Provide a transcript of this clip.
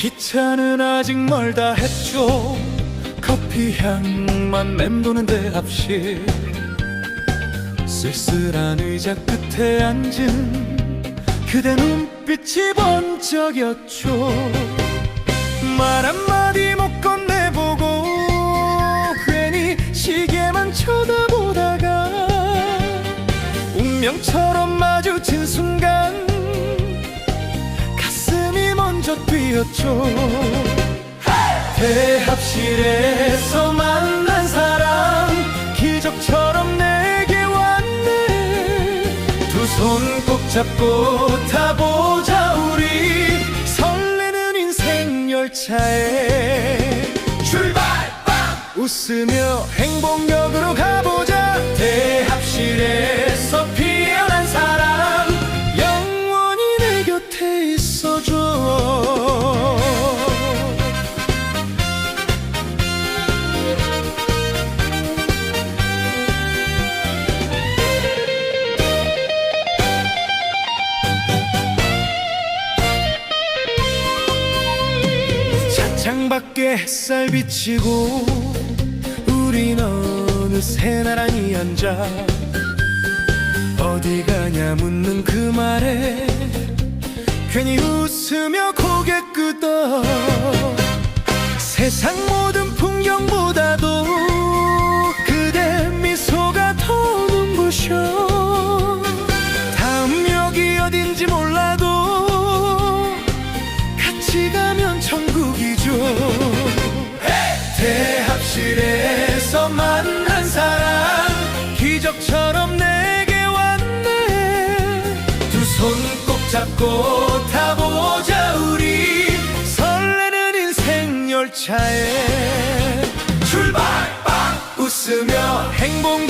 기차는 아직 멀다 했죠. 커피 향만 맴도는 대합실 쓸쓸한 의자 끝에 앉은 그대 눈빛이 번쩍였죠. 말 한마디 못 건네보고 괜히 시계만 쳐다보다가 운명처럼 마주친 순간 먼저 뛰었죠. 대합실에서 만난 사람 기적처럼 내게 왔네. 두 손 꼭 잡고 타보자 우리. 설레는 인생 열차에 출발! 빵! 웃으며 행복역 창 밖에 햇살 비치고 우린 어느새 나란히 앉아 어디 가냐 묻는 그 말에 괜히 웃으며 고개 끄덕 세상 모든 기적처럼 내게 왔네. 두 손 꼭 잡고 타보자 우리. 설레는 인생 열차에 출발! 빵! 웃으며 행복